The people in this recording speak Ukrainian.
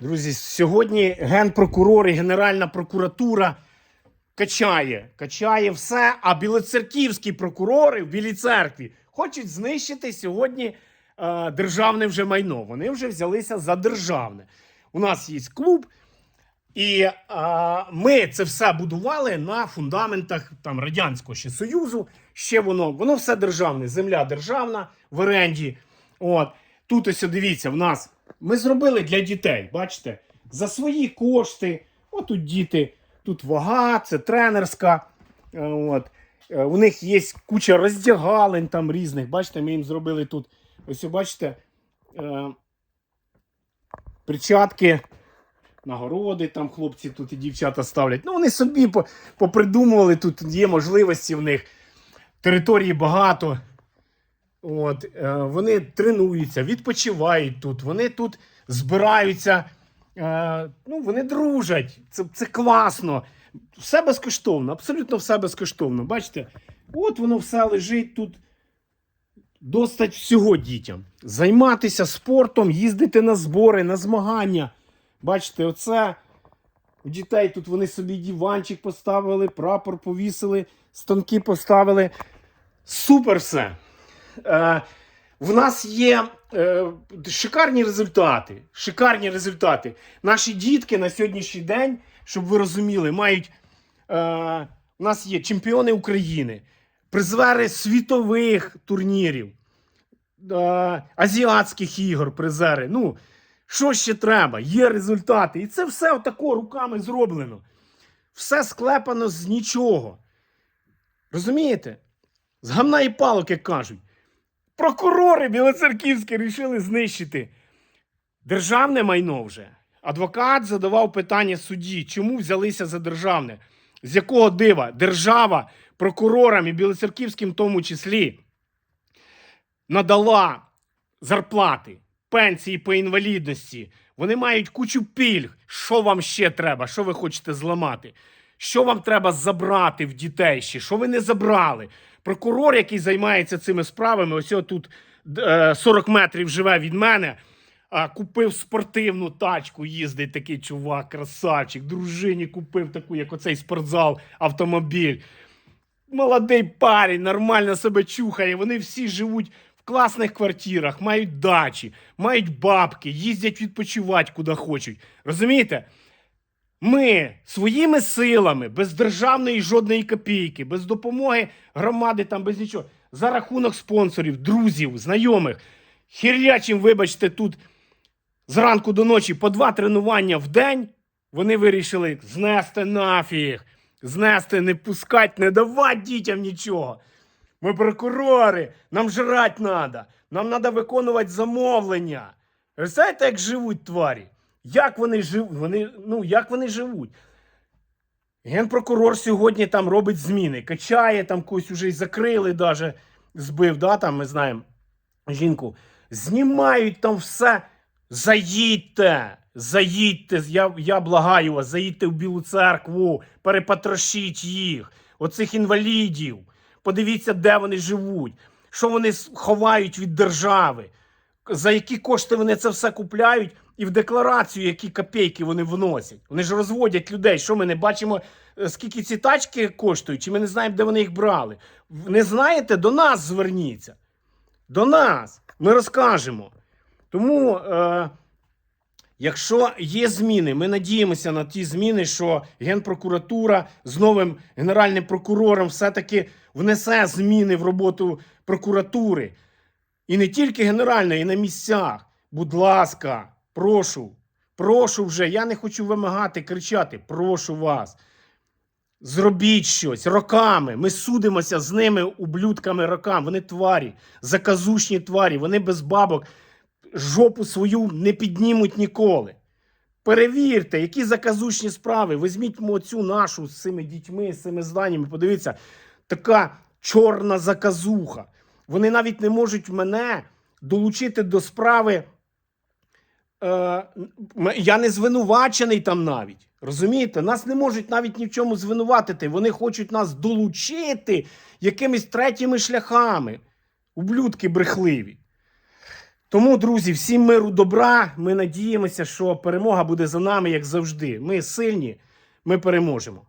Друзі, сьогодні генпрокурор і Генеральна прокуратура качає, качає все. А білоцерківські прокурори в Білій церкві хочуть знищити сьогодні е, державне вже майно. Вони вже взялися за державне. У нас є клуб, і е, ми це все будували на фундаментах там радянського ще союзу. Ще воно, воно все державне. Земля державна в оренді. От тут ось дивіться, в нас ми зробили для дітей. Бачите, за свої кошти. Отут діти, тут вага, це тренерська. е, От. Е, У них є куча роздягалень там різних. Бачите, ми їм зробили тут. Ось бачите. е, Перчатки, нагороди там хлопці тут і дівчата ставлять. Ну, вони собі попридумували, тут є можливості в них. Території багато. От, е, вони тренуються, відпочивають тут, вони тут збираються, е, ну, вони дружать. Це, це класно. Все безкоштовно, абсолютно все безкоштовно. Бачите, от воно все лежить тут. Достать всього дітям. Займатися спортом, їздити на збори, на змагання. Бачите, оце у дітей тут вони собі диванчик поставили, прапор повісили, станки поставили. Супер все. Е, в нас є е, шикарні результати. Шикарні результати. Наші дітки на сьогоднішній день, щоб ви розуміли, мають. Е, у нас є чемпіони України, призери світових турнірів, азіатських ігор, призери. Ну, що ще треба? Є результати. І це все отако руками зроблено. Все склепано з нічого. Розумієте? З гамна і палок, як кажуть. Прокурори білоцерківські рішили знищити державне майно вже. Адвокат задавав питання судді, чому взялися за державне? З якого дива держава прокурорам і білоцерківським в тому числі надала зарплати, пенсії по інвалідності. Вони мають кучу пільг. Що вам ще треба? Що ви хочете зламати? Що вам треба забрати в дітей ще? Що ви не забрали? Прокурор, який займається цими справами, ось тут е, 40 метрів живе від мене. А, купив спортивну тачку, їздить такий чувак, красавчик. Дружині купив таку, як оцей спортзал, автомобіль. Молодий парень, нормально себе чухає. Вони всі живуть в класних квартирах, мають дачі, мають бабки, їздять відпочивати куди хочуть. Розумієте? Ми своїми силами, без державної жодної копійки, без допомоги громади, там без нічого, за рахунок спонсорів, друзів, знайомих, хірячим, вибачте, тут зранку до ночі по два тренування в день, вони вирішили знести нафіг, знести, не пускать, не давати дітям нічого. Ми прокурори, нам жрать треба, нам треба виконувати замовлення. Знаєте, як живуть тварі? Як вони живуть? Вони, ну, як вони живуть? Генпрокурор сьогодні там робить зміни, качає там когось уже й закрили, даже збив, да, там ми знаємо жінку. Знімають там все. Заїдьте, заїдьте, я, я благаю вас, заїдьте в Білу церкву, перепотрошіть їх, оцих інвалідів. Подивіться, де вони живуть, що вони ховають від держави, за які кошти вони це все купляють, і в декларацію, які копійки вони вносять. Вони ж розводять людей. Що ми не бачимо, е, скільки ці тачки коштують, чи ми не знаємо, де вони їх брали. Не знаєте, до нас зверніться. До нас. Ми розкажемо. Тому, е, якщо є зміни, ми надіємося на ті зміни, що Генпрокуратура з новим генеральним прокурором все-таки внесе зміни в роботу прокуратури. І не тільки генеральної, і на місцях. Будь ласка, прошу, прошу вже. Я не хочу вимагати, кричати. Прошу вас. Зробіть щось роками. Ми судимося з ними, ублюдками роками. Вони тварі, заказушні тварі, вони без бабок жопу свою не піднімуть ніколи. Перевірте, які заказушні справи. Візьміть оцю нашу з цими дітьми, з цими зданнями. Подивіться, така чорна заказуха. Вони навіть не можуть мене долучити до справи. Е, я не звинувачений там навіть. Розумієте? Нас не можуть навіть ні в чому звинуватити. Вони хочуть нас долучити якимись третіми шляхами. Ублюдки брехливі. Тому, друзі, всім миру добра. Ми надіємося, що перемога буде за нами, як завжди. Ми сильні, ми переможемо.